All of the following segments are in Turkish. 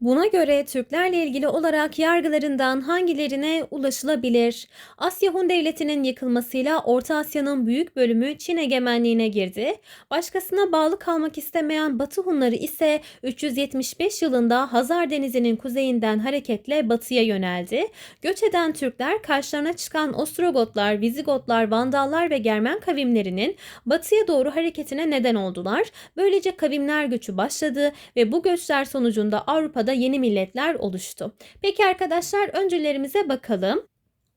Buna göre Türklerle ilgili olarak yargılarından hangilerine ulaşılabilir? Asya Hun Devleti'nin yıkılmasıyla Orta Asya'nın büyük bölümü Çin egemenliğine girdi. Başkasına bağlı kalmak istemeyen Batı Hunları ise 375 yılında Hazar Denizi'nin kuzeyinden hareketle batıya yöneldi. Göç eden Türkler karşılarına çıkan Ostrogotlar, Vizigotlar, Vandallar ve Germen kavimlerinin batıya doğru hareketine neden oldular. Böylece kavimler göçü başladı ve bu göçler sonucunda Avrupa'da yeni milletler oluştu. Peki arkadaşlar öncelerimize bakalım.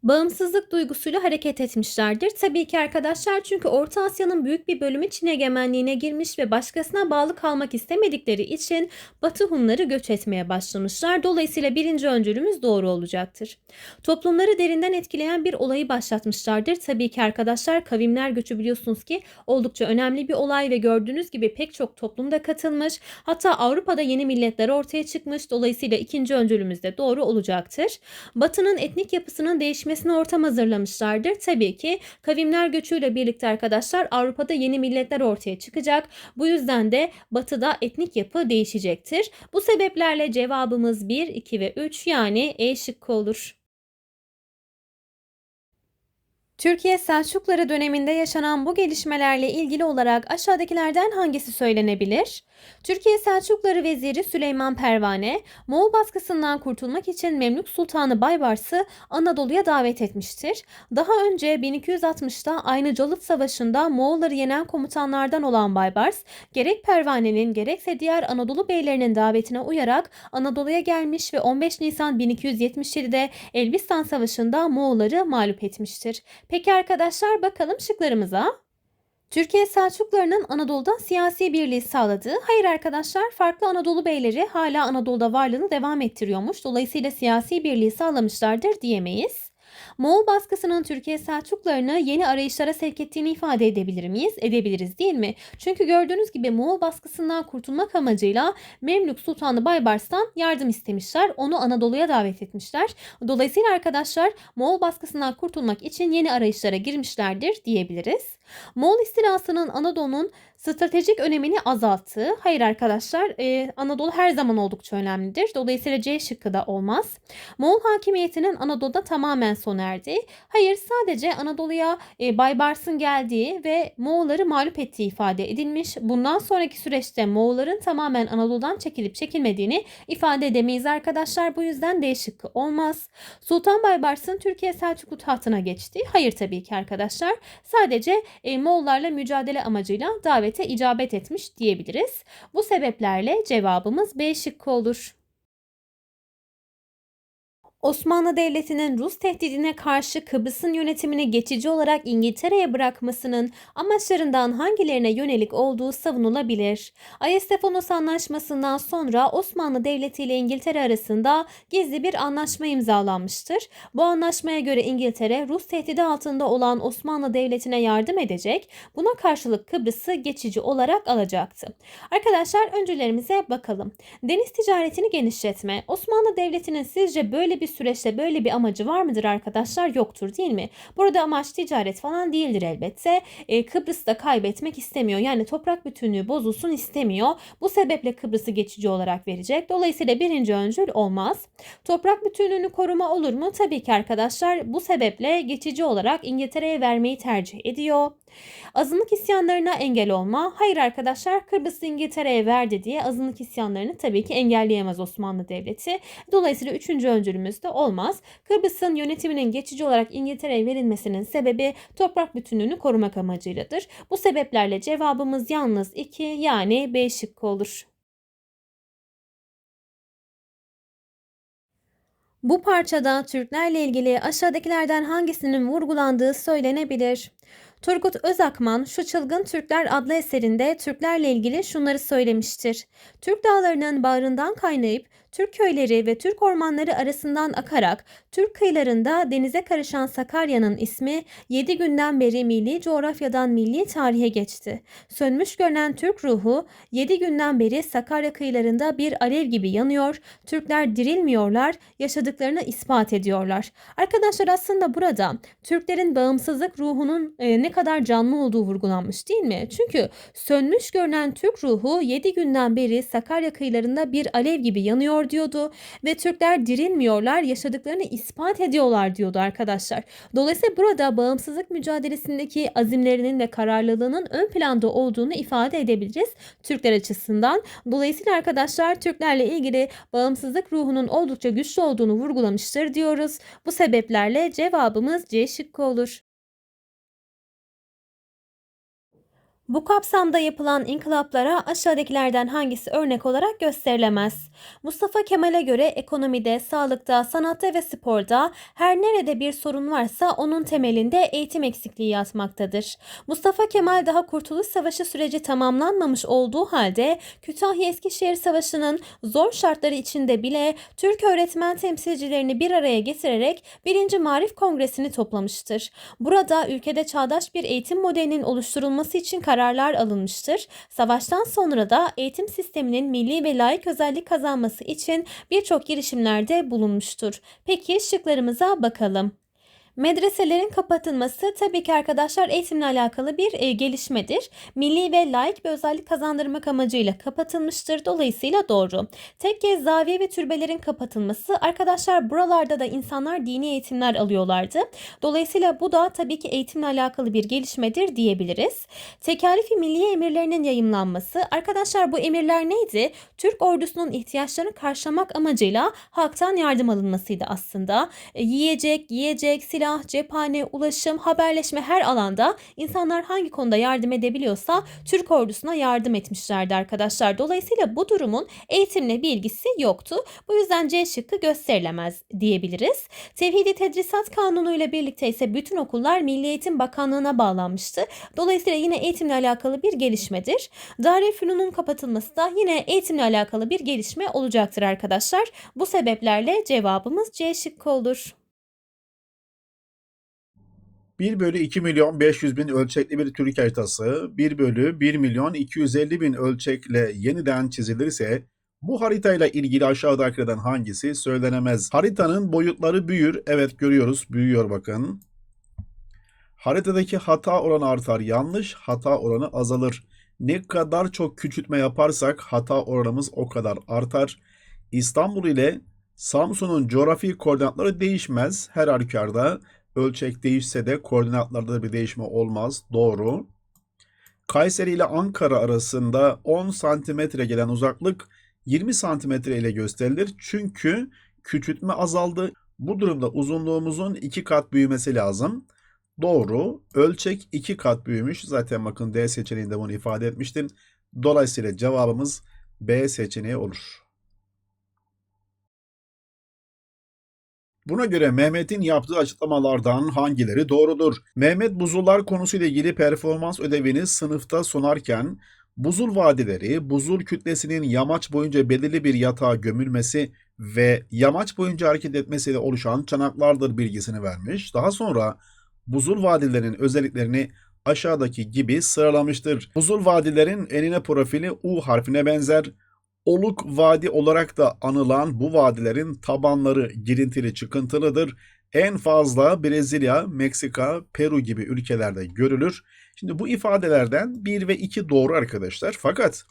Bağımsızlık duygusuyla hareket etmişlerdir. Tabii ki arkadaşlar çünkü Orta Asya'nın büyük bir bölümü Çin egemenliğine girmiş ve başkasına bağlı kalmak istemedikleri için Batı Hunları göç etmeye başlamışlar. Dolayısıyla birinci öncülümüz doğru olacaktır. Toplumları derinden etkileyen bir olayı başlatmışlardır. Tabii ki arkadaşlar kavimler göçü biliyorsunuz ki oldukça önemli bir olay ve gördüğünüz gibi pek çok toplumda katılmış. Hatta Avrupa'da yeni milletler ortaya çıkmış. Dolayısıyla ikinci öncülümüz de doğru olacaktır. Batı'nın etnik yapısının değişmesine ortam hazırlamışlardır. Tabii ki kavimler göçüyle birlikte arkadaşlar Avrupa'da yeni milletler ortaya çıkacak. Bu yüzden de Batı'da etnik yapı değişecektir. Bu sebeplerle cevabımız 1, 2 ve 3 yani E şıkkı olur. Türkiye Selçukları döneminde yaşanan bu gelişmelerle ilgili olarak aşağıdakilerden hangisi söylenebilir? Türkiye Selçukları Veziri Süleyman Pervane, Moğol baskısından kurtulmak için Memlük Sultanı Baybars'ı Anadolu'ya davet etmiştir. Daha önce 1260'da Aynıcalık Savaşı'nda Moğolları yenen komutanlardan olan Baybars, gerek Pervane'nin gerekse diğer Anadolu beylerinin davetine uyarak Anadolu'ya gelmiş ve 15 Nisan 1277'de Elbistan Savaşı'nda Moğolları mağlup etmiştir. Peki arkadaşlar bakalım şıklarımıza. Türkiye Selçuklularının Anadolu'da siyasi birliği sağladığı, hayır arkadaşlar farklı Anadolu beyleri hala Anadolu'da varlığını devam ettiriyormuş. Dolayısıyla siyasi birliği sağlamışlardır diyemeyiz. Moğol baskısının Türkiye Selçuklularını yeni arayışlara sevk ettiğini ifade edebilir miyiz? Edebiliriz değil mi? Çünkü gördüğünüz gibi Moğol baskısından kurtulmak amacıyla Memlük Sultanı Baybars'tan yardım istemişler. Onu Anadolu'ya davet etmişler. Dolayısıyla arkadaşlar Moğol baskısından kurtulmak için yeni arayışlara girmişlerdir diyebiliriz. Moğol istilasının Anadolu'nun stratejik önemini azalttığı. Hayır arkadaşlar e, Anadolu her zaman oldukça önemlidir. Dolayısıyla C şıkkı da olmaz. Moğol hakimiyetinin Anadolu'da tamamen sona erdi. Hayır sadece Anadolu'ya e, Baybars'ın geldiği ve Moğolları mağlup ettiği ifade edilmiş. Bundan sonraki süreçte Moğolların tamamen Anadolu'dan çekilip çekilmediğini ifade edemeyiz arkadaşlar. Bu yüzden D şıkkı olmaz. Sultan Baybars'ın Türkiye Selçuklu tahtına geçti. Hayır tabii ki arkadaşlar. Sadece e, Moğollarla mücadele amacıyla davete icabet etmiş diyebiliriz. Bu sebeplerle cevabımız B şıkkı olur. Osmanlı Devleti'nin Rus tehdidine karşı Kıbrıs'ın yönetimini geçici olarak İngiltere'ye bırakmasının amaçlarından hangilerine yönelik olduğu savunulabilir. Ayestefanos Anlaşması'ndan sonra Osmanlı Devleti ile İngiltere arasında gizli bir anlaşma imzalanmıştır. Bu anlaşmaya göre İngiltere Rus tehdidi altında olan Osmanlı Devleti'ne yardım edecek, buna karşılık Kıbrıs'ı geçici olarak alacaktı. Arkadaşlar öncelerimize bakalım. Deniz ticaretini genişletme. Osmanlı Devleti'nin sizce böyle bir süreçte böyle bir amacı var mıdır arkadaşlar? Yoktur değil mi? Burada amaç ticaret falan değildir elbette. E, Kıbrıs'ı da kaybetmek istemiyor. Yani toprak bütünlüğü bozulsun istemiyor. Bu sebeple Kıbrıs'ı geçici olarak verecek. Dolayısıyla birinci öncül olmaz. Toprak bütünlüğünü koruma olur mu? Tabii ki arkadaşlar bu sebeple geçici olarak İngiltere'ye vermeyi tercih ediyor. Azınlık isyanlarına engel olma. Hayır arkadaşlar Kıbrıs'ı İngiltere'ye verdi diye azınlık isyanlarını tabii ki engelleyemez Osmanlı Devleti. Dolayısıyla üçüncü öncülümüz de olmaz. Kıbrıs'ın yönetiminin geçici olarak İngiltere'ye verilmesinin sebebi toprak bütünlüğünü korumak amacıyladır. Bu sebeplerle cevabımız yalnız 2 yani B şıkkı olur. Bu parçada Türklerle ilgili aşağıdakilerden hangisinin vurgulandığı söylenebilir. Turgut Özakman şu çılgın Türkler adlı eserinde Türklerle ilgili şunları söylemiştir. Türk dağlarının bağrından kaynayıp Türk köyleri ve Türk ormanları arasından akarak Türk kıyılarında denize karışan Sakarya'nın ismi 7 günden beri milli coğrafyadan milli tarihe geçti. Sönmüş görünen Türk ruhu 7 günden beri Sakarya kıyılarında bir alev gibi yanıyor. Türkler dirilmiyorlar, yaşadıklarını ispat ediyorlar. Arkadaşlar aslında burada Türklerin bağımsızlık ruhunun e, ne kadar canlı olduğu vurgulanmış değil mi? Çünkü sönmüş görünen Türk ruhu 7 günden beri Sakarya kıyılarında bir alev gibi yanıyor geliyor diyordu ve Türkler dirilmiyorlar, yaşadıklarını ispat ediyorlar diyordu arkadaşlar. Dolayısıyla burada bağımsızlık mücadelesindeki azimlerinin ve kararlılığının ön planda olduğunu ifade edebiliriz Türkler açısından. Dolayısıyla arkadaşlar Türklerle ilgili bağımsızlık ruhunun oldukça güçlü olduğunu vurgulamıştır diyoruz. Bu sebeplerle cevabımız C şıkkı olur. Bu kapsamda yapılan inkılaplara aşağıdakilerden hangisi örnek olarak gösterilemez? Mustafa Kemal'e göre ekonomide, sağlıkta, sanatta ve sporda her nerede bir sorun varsa onun temelinde eğitim eksikliği yatmaktadır. Mustafa Kemal daha Kurtuluş Savaşı süreci tamamlanmamış olduğu halde Kütahya Eskişehir Savaşı'nın zor şartları içinde bile Türk öğretmen temsilcilerini bir araya getirerek 1. Marif Kongresi'ni toplamıştır. Burada ülkede çağdaş bir eğitim modelinin oluşturulması için kararlar alınmıştır. Savaştan sonra da eğitim sisteminin milli ve layık özellik kazanması için birçok girişimlerde bulunmuştur. Peki şıklarımıza bakalım. Medreselerin kapatılması tabii ki arkadaşlar eğitimle alakalı bir e, gelişmedir. Milli ve laik bir özellik kazandırmak amacıyla kapatılmıştır. Dolayısıyla doğru. Tekke, zaviye ve türbelerin kapatılması arkadaşlar buralarda da insanlar dini eğitimler alıyorlardı. Dolayısıyla bu da tabii ki eğitimle alakalı bir gelişmedir diyebiliriz. Tekalifi milliye emirlerinin yayımlanması arkadaşlar bu emirler neydi? Türk ordusunun ihtiyaçlarını karşılamak amacıyla halktan yardım alınmasıydı aslında. E, yiyecek, yiyecek, silah silah, cephane, ulaşım, haberleşme her alanda insanlar hangi konuda yardım edebiliyorsa Türk ordusuna yardım etmişlerdi arkadaşlar. Dolayısıyla bu durumun eğitimle bir ilgisi yoktu. Bu yüzden C şıkkı gösterilemez diyebiliriz. Tevhidi Tedrisat Kanunu ile birlikte ise bütün okullar Milli Eğitim Bakanlığı'na bağlanmıştı. Dolayısıyla yine eğitimle alakalı bir gelişmedir. Darülfünun'un kapatılması da yine eğitimle alakalı bir gelişme olacaktır arkadaşlar. Bu sebeplerle cevabımız C şıkkı olur. 1 bölü 2 milyon 500 bin ölçekli bir Türk haritası 1 bölü 1 milyon 250 bin ölçekle yeniden çizilirse bu haritayla ilgili aşağıdakilerden hangisi söylenemez? Haritanın boyutları büyür. Evet görüyoruz büyüyor bakın. Haritadaki hata oranı artar. Yanlış hata oranı azalır. Ne kadar çok küçültme yaparsak hata oranımız o kadar artar. İstanbul ile Samsun'un coğrafi koordinatları değişmez. Her halükarda Ölçek değişse de koordinatlarda da bir değişme olmaz. Doğru. Kayseri ile Ankara arasında 10 santimetre gelen uzaklık 20 santimetre ile gösterilir. Çünkü küçültme azaldı. Bu durumda uzunluğumuzun 2 kat büyümesi lazım. Doğru. Ölçek 2 kat büyümüş. Zaten bakın D seçeneğinde bunu ifade etmiştim. Dolayısıyla cevabımız B seçeneği olur. Buna göre Mehmet'in yaptığı açıklamalardan hangileri doğrudur? Mehmet buzullar konusuyla ilgili performans ödevini sınıfta sunarken buzul vadileri, buzul kütlesinin yamaç boyunca belirli bir yatağa gömülmesi ve yamaç boyunca hareket etmesiyle oluşan çanaklardır bilgisini vermiş. Daha sonra buzul vadilerin özelliklerini aşağıdaki gibi sıralamıştır. Buzul vadilerin enine profili U harfine benzer. Oluk Vadi olarak da anılan bu vadilerin tabanları girintili çıkıntılıdır. En fazla Brezilya, Meksika, Peru gibi ülkelerde görülür. Şimdi bu ifadelerden 1 ve 2 doğru arkadaşlar. Fakat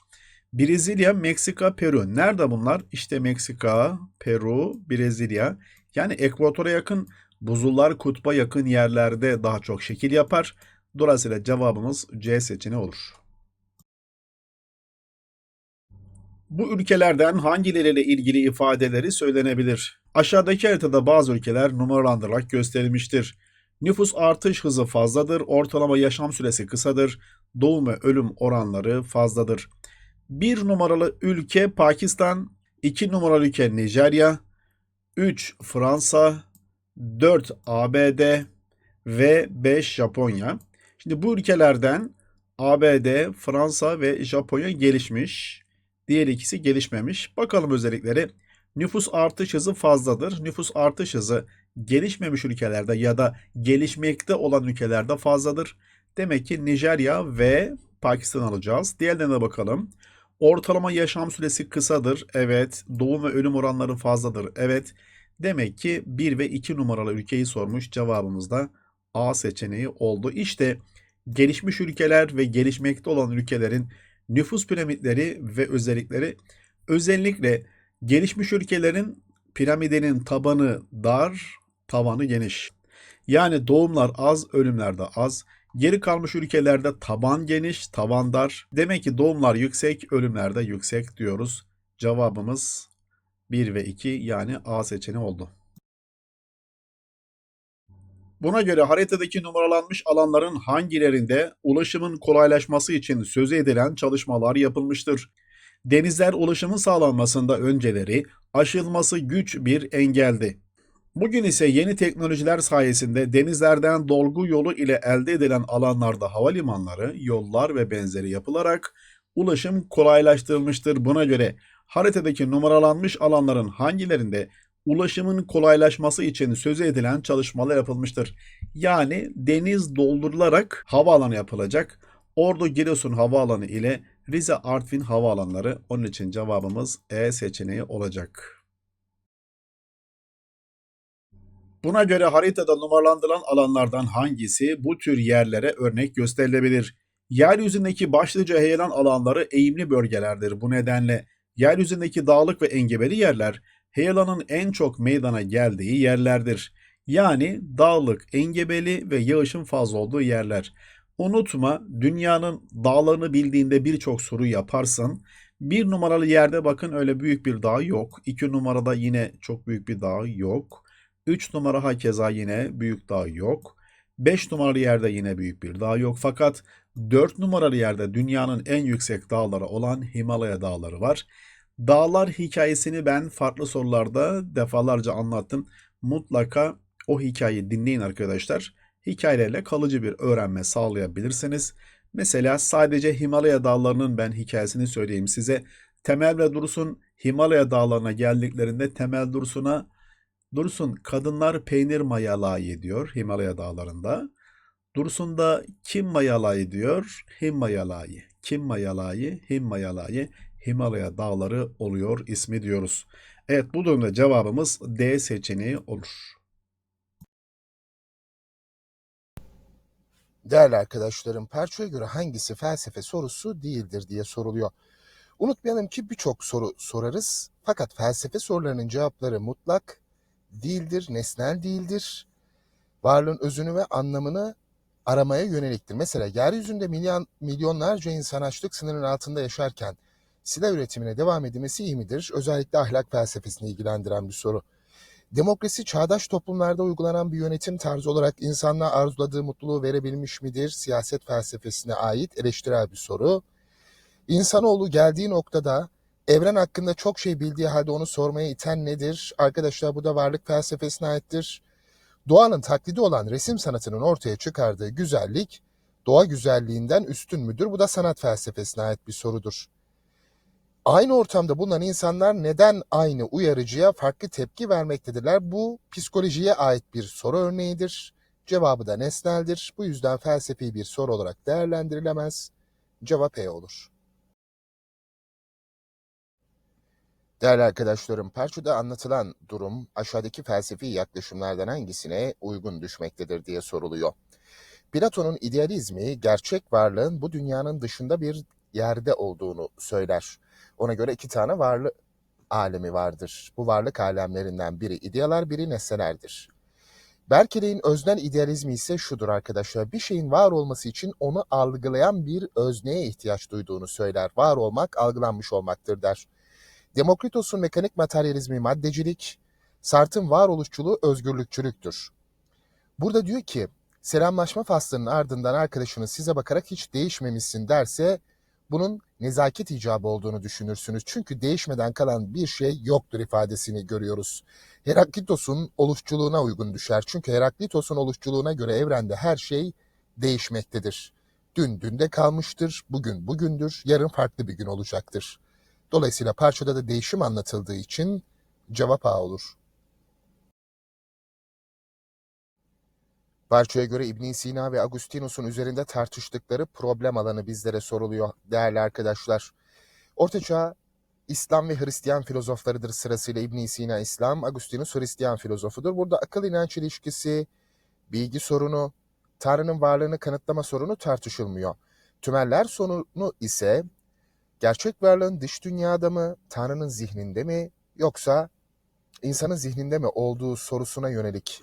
Brezilya, Meksika, Peru. Nerede bunlar? İşte Meksika, Peru, Brezilya. Yani ekvatora yakın, buzullar kutba yakın yerlerde daha çok şekil yapar. Dolayısıyla cevabımız C seçeneği olur. Bu ülkelerden hangileriyle ilgili ifadeleri söylenebilir? Aşağıdaki haritada bazı ülkeler numaralandırılarak gösterilmiştir. Nüfus artış hızı fazladır, ortalama yaşam süresi kısadır, doğum ve ölüm oranları fazladır. Bir numaralı ülke Pakistan, iki numaralı ülke Nijerya, 3 Fransa, 4 ABD ve 5 Japonya. Şimdi bu ülkelerden ABD, Fransa ve Japonya gelişmiş. Diğer ikisi gelişmemiş. Bakalım özellikleri. Nüfus artış hızı fazladır. Nüfus artış hızı gelişmemiş ülkelerde ya da gelişmekte olan ülkelerde fazladır. Demek ki Nijerya ve Pakistan alacağız. Diğerlerine bakalım. Ortalama yaşam süresi kısadır. Evet. Doğum ve ölüm oranları fazladır. Evet. Demek ki 1 ve 2 numaralı ülkeyi sormuş. Cevabımız da A seçeneği oldu. İşte gelişmiş ülkeler ve gelişmekte olan ülkelerin nüfus piramitleri ve özellikleri özellikle Gelişmiş ülkelerin piramidinin tabanı dar, tavanı geniş. Yani doğumlar az, ölümler de az. Geri kalmış ülkelerde taban geniş, tavan dar. Demek ki doğumlar yüksek, ölümler de yüksek diyoruz. Cevabımız 1 ve 2 yani A seçeneği oldu. Buna göre haritadaki numaralanmış alanların hangilerinde ulaşımın kolaylaşması için söz edilen çalışmalar yapılmıştır? Denizler ulaşımın sağlanmasında önceleri aşılması güç bir engeldi. Bugün ise yeni teknolojiler sayesinde denizlerden dolgu yolu ile elde edilen alanlarda havalimanları, yollar ve benzeri yapılarak ulaşım kolaylaştırılmıştır. Buna göre haritadaki numaralanmış alanların hangilerinde ulaşımın kolaylaşması için söz edilen çalışmalar yapılmıştır. Yani deniz doldurularak havaalanı yapılacak. Ordu Giresun Havaalanı ile Rize Artvin havaalanları onun için cevabımız E seçeneği olacak. Buna göre haritada numaralandırılan alanlardan hangisi bu tür yerlere örnek gösterilebilir? Yeryüzündeki başlıca heyelan alanları eğimli bölgelerdir. Bu nedenle yeryüzündeki dağlık ve engebeli yerler heyelanın en çok meydana geldiği yerlerdir. Yani dağlık, engebeli ve yağışın fazla olduğu yerler. Unutma dünyanın dağlarını bildiğinde birçok soru yaparsın. Bir numaralı yerde bakın öyle büyük bir dağ yok. İki numarada yine çok büyük bir dağ yok. 3 numara hakeza yine büyük dağ yok. 5 numaralı yerde yine büyük bir dağ yok. Fakat 4 numaralı yerde dünyanın en yüksek dağları olan Himalaya dağları var. Dağlar hikayesini ben farklı sorularda defalarca anlattım. Mutlaka o hikayeyi dinleyin arkadaşlar. Hikayelerle kalıcı bir öğrenme sağlayabilirsiniz. Mesela sadece Himalaya dağlarının ben hikayesini söyleyeyim size. Temel ve Dursun Himalaya dağlarına geldiklerinde Temel Dursun'a Dursun kadınlar peynir mayalayı diyor Himalaya dağlarında. Dursun da kim mayalayı diyor? Himmayalayı. Kim mayalayı? Himmayalayı. Himalaya dağları oluyor ismi diyoruz. Evet bu durumda cevabımız D seçeneği olur. Değerli arkadaşlarım, Perço'ya göre hangisi felsefe sorusu değildir diye soruluyor. Unutmayalım ki birçok soru sorarız fakat felsefe sorularının cevapları mutlak değildir, nesnel değildir. Varlığın özünü ve anlamını aramaya yöneliktir. Mesela yeryüzünde milyon, milyonlarca insan açlık sınırının altında yaşarken silah üretimine devam edilmesi iyi midir? Özellikle ahlak felsefesini ilgilendiren bir soru. Demokrasi çağdaş toplumlarda uygulanan bir yönetim tarzı olarak insanlığa arzuladığı mutluluğu verebilmiş midir? Siyaset felsefesine ait eleştirel bir soru. İnsanoğlu geldiği noktada evren hakkında çok şey bildiği halde onu sormaya iten nedir? Arkadaşlar bu da varlık felsefesine aittir. Doğanın taklidi olan resim sanatının ortaya çıkardığı güzellik doğa güzelliğinden üstün müdür? Bu da sanat felsefesine ait bir sorudur. Aynı ortamda bulunan insanlar neden aynı uyarıcıya farklı tepki vermektedirler? Bu psikolojiye ait bir soru örneğidir. Cevabı da nesneldir. Bu yüzden felsefi bir soru olarak değerlendirilemez. Cevap E olur. Değerli arkadaşlarım, Perçu'da anlatılan durum aşağıdaki felsefi yaklaşımlardan hangisine uygun düşmektedir diye soruluyor. Platon'un idealizmi gerçek varlığın bu dünyanın dışında bir yerde olduğunu söyler. Ona göre iki tane varlık alemi vardır. Bu varlık alemlerinden biri idealar, biri nesnelerdir. Berkeley'in öznel idealizmi ise şudur arkadaşlar. Bir şeyin var olması için onu algılayan bir özneye ihtiyaç duyduğunu söyler. Var olmak algılanmış olmaktır der. Demokritos'un mekanik materyalizmi maddecilik, Sartre'ın varoluşçuluğu özgürlükçülüktür. Burada diyor ki selamlaşma faslının ardından arkadaşınız size bakarak hiç değişmemişsin derse bunun nezaket icabı olduğunu düşünürsünüz. Çünkü değişmeden kalan bir şey yoktur ifadesini görüyoruz. Heraklitos'un oluşçuluğuna uygun düşer. Çünkü Heraklitos'un oluşçuluğuna göre evrende her şey değişmektedir. Dün dünde kalmıştır, bugün bugündür, yarın farklı bir gün olacaktır. Dolayısıyla parçada da değişim anlatıldığı için cevap A olur. Parçaya göre İbn Sina ve Agustinus'un üzerinde tartıştıkları problem alanı bizlere soruluyor değerli arkadaşlar. Ortaçağ İslam ve Hristiyan filozoflarıdır sırasıyla İbn Sina İslam, Agustinus Hristiyan filozofudur. Burada akıl inanç ilişkisi, bilgi sorunu, Tanrı'nın varlığını kanıtlama sorunu tartışılmıyor. Tümeller sorunu ise gerçek varlığın dış dünyada mı, Tanrı'nın zihninde mi yoksa insanın zihninde mi olduğu sorusuna yönelik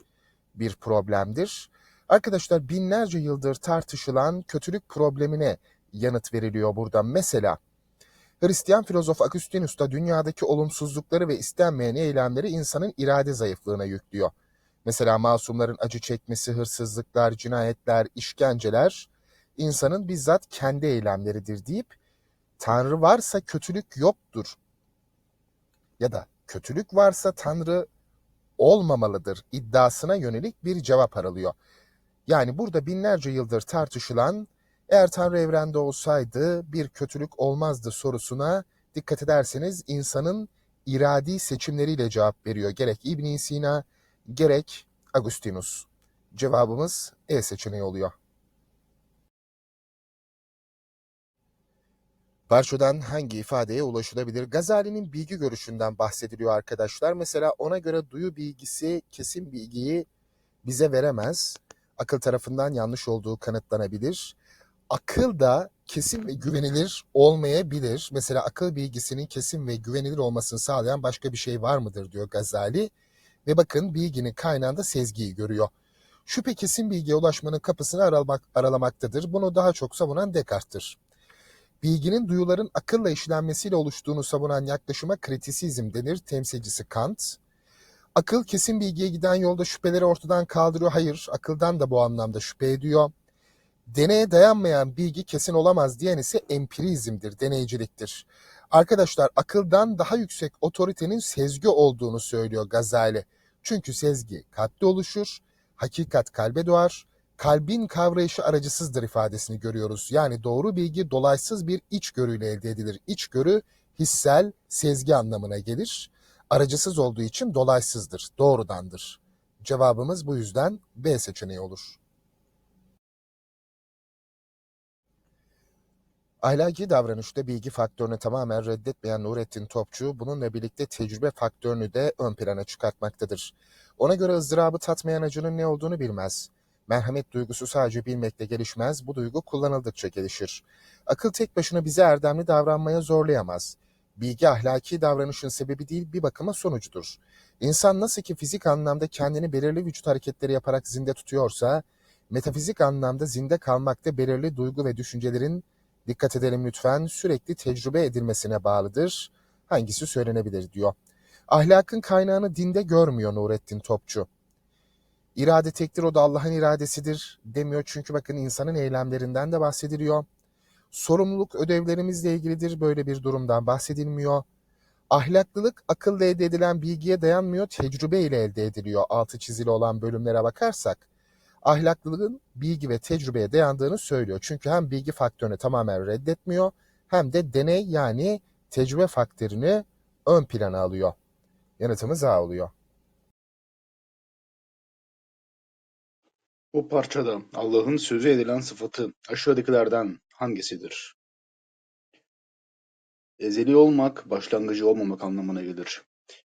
bir problemdir. Arkadaşlar binlerce yıldır tartışılan kötülük problemine yanıt veriliyor burada. Mesela Hristiyan filozof Agustinus da dünyadaki olumsuzlukları ve istenmeyen eylemleri insanın irade zayıflığına yüklüyor. Mesela masumların acı çekmesi, hırsızlıklar, cinayetler, işkenceler insanın bizzat kendi eylemleridir deyip Tanrı varsa kötülük yoktur ya da kötülük varsa Tanrı olmamalıdır iddiasına yönelik bir cevap aralıyor. Yani burada binlerce yıldır tartışılan eğer Tanrı evrende olsaydı bir kötülük olmazdı sorusuna dikkat ederseniz insanın iradi seçimleriyle cevap veriyor. Gerek ibn Sina gerek Agustinus. Cevabımız E seçeneği oluyor. Parçadan hangi ifadeye ulaşılabilir? Gazali'nin bilgi görüşünden bahsediliyor arkadaşlar. Mesela ona göre duyu bilgisi kesin bilgiyi bize veremez. Akıl tarafından yanlış olduğu kanıtlanabilir. Akıl da kesin ve güvenilir olmayabilir. Mesela akıl bilgisinin kesin ve güvenilir olmasını sağlayan başka bir şey var mıdır diyor Gazali. Ve bakın bilginin kaynağında sezgiyi görüyor. Şüphe kesin bilgiye ulaşmanın kapısını aralamak, aralamaktadır. Bunu daha çok savunan Descartes'tir. Bilginin duyuların akılla işlenmesiyle oluştuğunu savunan yaklaşıma kritisizm denir. Temsilcisi Kant. Akıl kesin bilgiye giden yolda şüpheleri ortadan kaldırıyor. Hayır, akıldan da bu anlamda şüphe ediyor. Deneye dayanmayan bilgi kesin olamaz diyen ise empirizmdir, deneyciliktir. Arkadaşlar akıldan daha yüksek otoritenin sezgi olduğunu söylüyor Gazali. Çünkü sezgi kalpte oluşur, hakikat kalbe doğar, kalbin kavrayışı aracısızdır ifadesini görüyoruz. Yani doğru bilgi dolaysız bir içgörüyle elde edilir. İçgörü hissel, sezgi anlamına gelir. Aracısız olduğu için dolaysızdır, doğrudandır. Cevabımız bu yüzden B seçeneği olur. Ahlaki davranışta bilgi faktörünü tamamen reddetmeyen Nurettin Topçu, bununla birlikte tecrübe faktörünü de ön plana çıkartmaktadır. Ona göre ızdırabı tatmayan acının ne olduğunu bilmez. Merhamet duygusu sadece bilmekle gelişmez, bu duygu kullanıldıkça gelişir. Akıl tek başına bizi erdemli davranmaya zorlayamaz. Bilgi ahlaki davranışın sebebi değil, bir bakıma sonucudur. İnsan nasıl ki fizik anlamda kendini belirli vücut hareketleri yaparak zinde tutuyorsa, metafizik anlamda zinde kalmak da belirli duygu ve düşüncelerin dikkat edelim lütfen sürekli tecrübe edilmesine bağlıdır. Hangisi söylenebilir diyor. Ahlakın kaynağını dinde görmüyor Nurettin Topçu. İrade tektir o da Allah'ın iradesidir demiyor çünkü bakın insanın eylemlerinden de bahsediliyor. Sorumluluk ödevlerimizle ilgilidir böyle bir durumdan bahsedilmiyor. Ahlaklılık akılla elde edilen bilgiye dayanmıyor, tecrübe ile elde ediliyor. Altı çizili olan bölümlere bakarsak ahlaklılığın bilgi ve tecrübeye dayandığını söylüyor. Çünkü hem bilgi faktörünü tamamen reddetmiyor hem de deney yani tecrübe faktörünü ön plana alıyor. Yanıtımız A oluyor. Bu parçada Allah'ın sözü edilen sıfatı aşağıdakilerden hangisidir? Ezeli olmak, başlangıcı olmamak anlamına gelir.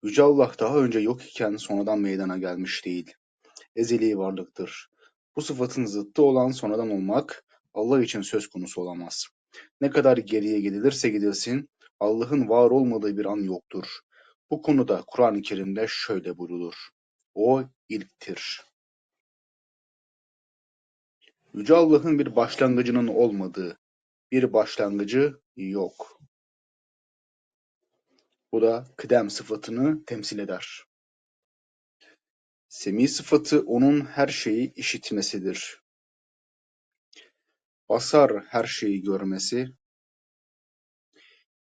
Yüce Allah daha önce yok iken sonradan meydana gelmiş değil. Ezeli varlıktır. Bu sıfatın zıttı olan sonradan olmak Allah için söz konusu olamaz. Ne kadar geriye gidilirse gidilsin Allah'ın var olmadığı bir an yoktur. Bu konuda Kur'an-ı Kerim'de şöyle buyrulur. O ilktir. Yüce Allah'ın bir başlangıcının olmadığı, bir başlangıcı yok. Bu da kıdem sıfatını temsil eder. Semi sıfatı onun her şeyi işitmesidir. Basar her şeyi görmesi,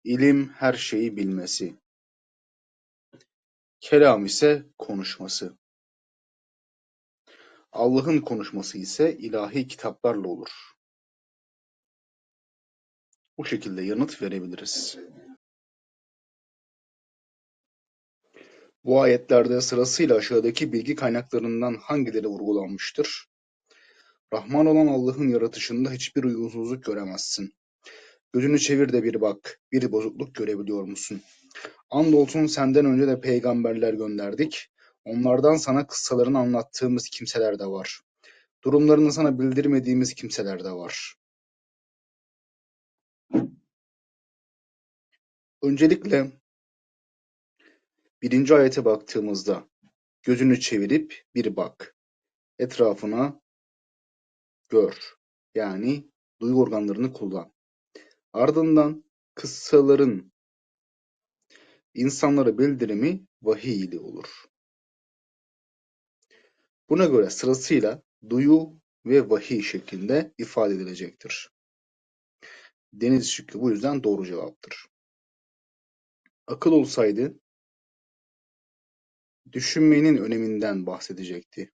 ilim her şeyi bilmesi. Kelam ise konuşması. Allah'ın konuşması ise ilahi kitaplarla olur. Bu şekilde yanıt verebiliriz. Bu ayetlerde sırasıyla aşağıdaki bilgi kaynaklarından hangileri vurgulanmıştır? Rahman olan Allah'ın yaratışında hiçbir uyumsuzluk göremezsin. Gözünü çevir de bir bak, bir bozukluk görebiliyor musun? Andolsun senden önce de peygamberler gönderdik. Onlardan sana kıssalarını anlattığımız kimseler de var. Durumlarını sana bildirmediğimiz kimseler de var. Öncelikle Birinci ayete baktığımızda gözünü çevirip bir bak. Etrafına gör. Yani duyu organlarını kullan. Ardından kıssaların insanlara bildirimi vahiy ile olur. Buna göre sırasıyla duyu ve vahiy şeklinde ifade edilecektir. Deniz şıkkı bu yüzden doğru cevaptır. Akıl olsaydı düşünmenin öneminden bahsedecekti.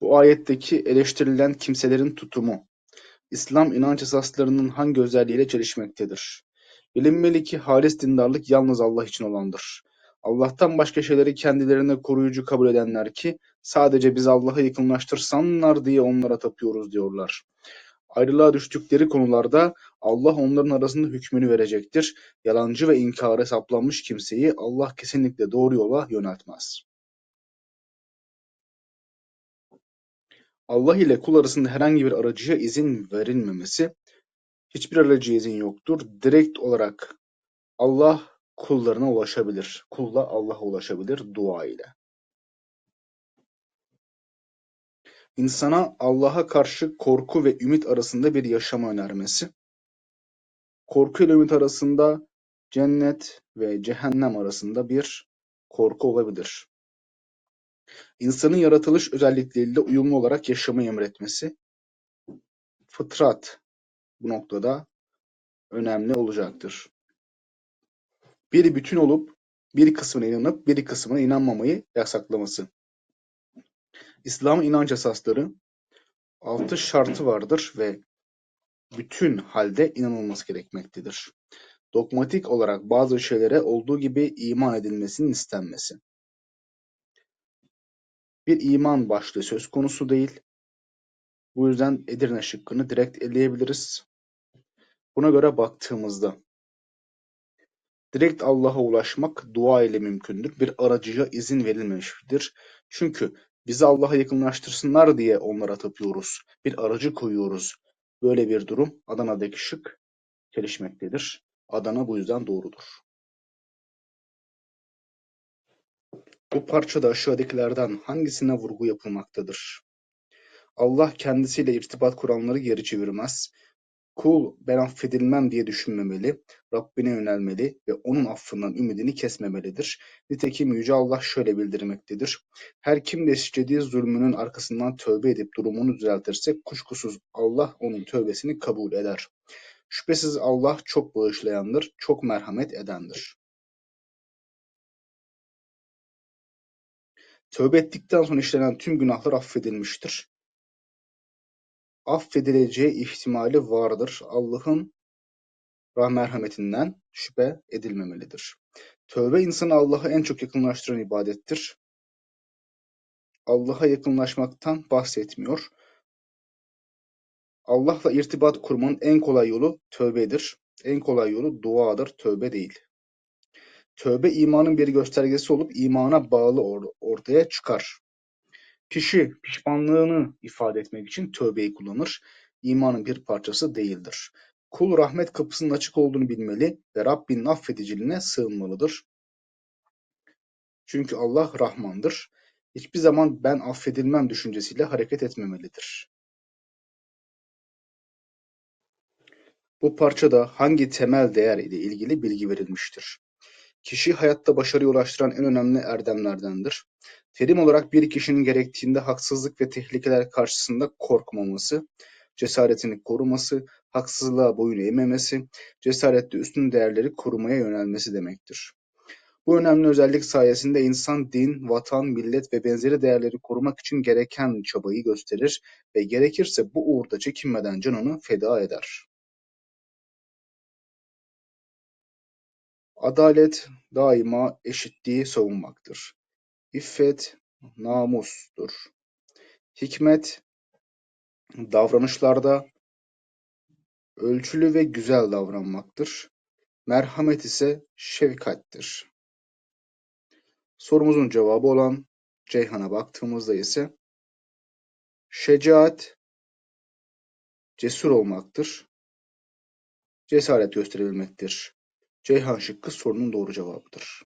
Bu ayetteki eleştirilen kimselerin tutumu, İslam inanç esaslarının hangi özelliğiyle çelişmektedir? Bilinmeli ki halis dindarlık yalnız Allah için olandır. Allah'tan başka şeyleri kendilerine koruyucu kabul edenler ki sadece biz Allah'a yakınlaştırsınlar diye onlara tapıyoruz diyorlar. Ayrılığa düştükleri konularda Allah onların arasında hükmünü verecektir. Yalancı ve inkara saplanmış kimseyi Allah kesinlikle doğru yola yöneltmez. Allah ile kul arasında herhangi bir aracıya izin verilmemesi, hiçbir aracıya izin yoktur. Direkt olarak Allah kullarına ulaşabilir. Kulla Allah'a ulaşabilir dua ile. İnsana Allah'a karşı korku ve ümit arasında bir yaşama önermesi. Korku ile ümit arasında cennet ve cehennem arasında bir korku olabilir. İnsanın yaratılış özellikleriyle uyumlu olarak yaşamayı emretmesi. Fıtrat bu noktada önemli olacaktır. Bir bütün olup bir kısmına inanıp bir kısmına inanmamayı yasaklaması. İslam'ın inanç esasları altı şartı vardır ve bütün halde inanılması gerekmektedir. Dogmatik olarak bazı şeylere olduğu gibi iman edilmesinin istenmesi. Bir iman başlığı söz konusu değil. Bu yüzden Edirne şıkkını direkt eleyebiliriz. Buna göre baktığımızda direkt Allah'a ulaşmak dua ile mümkündür. Bir aracıya izin verilmemiştir. Çünkü bizi Allah'a yakınlaştırsınlar diye onlara tapıyoruz. Bir aracı koyuyoruz. Böyle bir durum Adana'daki şık gelişmektedir. Adana bu yüzden doğrudur. Bu parçada aşağıdakilerden hangisine vurgu yapılmaktadır? Allah kendisiyle irtibat kuranları geri çevirmez. Kul ben affedilmem diye düşünmemeli, Rabbine yönelmeli ve onun affından ümidini kesmemelidir. Nitekim Yüce Allah şöyle bildirmektedir. Her kim de işlediği zulmünün arkasından tövbe edip durumunu düzeltirse kuşkusuz Allah onun tövbesini kabul eder. Şüphesiz Allah çok bağışlayandır, çok merhamet edendir. Tövbe ettikten sonra işlenen tüm günahlar affedilmiştir. Affedileceği ihtimali vardır. Allah'ın merhametinden şüphe edilmemelidir. Tövbe insanı Allah'a en çok yakınlaştıran ibadettir. Allah'a yakınlaşmaktan bahsetmiyor. Allah'la irtibat kurmanın en kolay yolu tövbedir. En kolay yolu duadır, tövbe değil. Tövbe imanın bir göstergesi olup imana bağlı or- ortaya çıkar. Kişi pişmanlığını ifade etmek için tövbeyi kullanır. İmanın bir parçası değildir. Kul rahmet kapısının açık olduğunu bilmeli ve Rabbinin affediciliğine sığınmalıdır. Çünkü Allah Rahmandır. Hiçbir zaman ben affedilmem düşüncesiyle hareket etmemelidir. Bu parçada hangi temel değer ile ilgili bilgi verilmiştir? Kişi hayatta başarıya ulaştıran en önemli erdemlerdendir. Terim olarak bir kişinin gerektiğinde haksızlık ve tehlikeler karşısında korkmaması, cesaretini koruması, haksızlığa boyun eğmemesi, cesaretle üstün değerleri korumaya yönelmesi demektir. Bu önemli özellik sayesinde insan din, vatan, millet ve benzeri değerleri korumak için gereken çabayı gösterir ve gerekirse bu uğurda çekinmeden canını feda eder. Adalet daima eşitliği savunmaktır. İffet namustur. Hikmet davranışlarda ölçülü ve güzel davranmaktır. Merhamet ise şefkattir. Sorumuzun cevabı olan Ceyhan'a baktığımızda ise şecaat cesur olmaktır. cesaret gösterebilmektir. Ceyhan şıkkı sorunun doğru cevabıdır.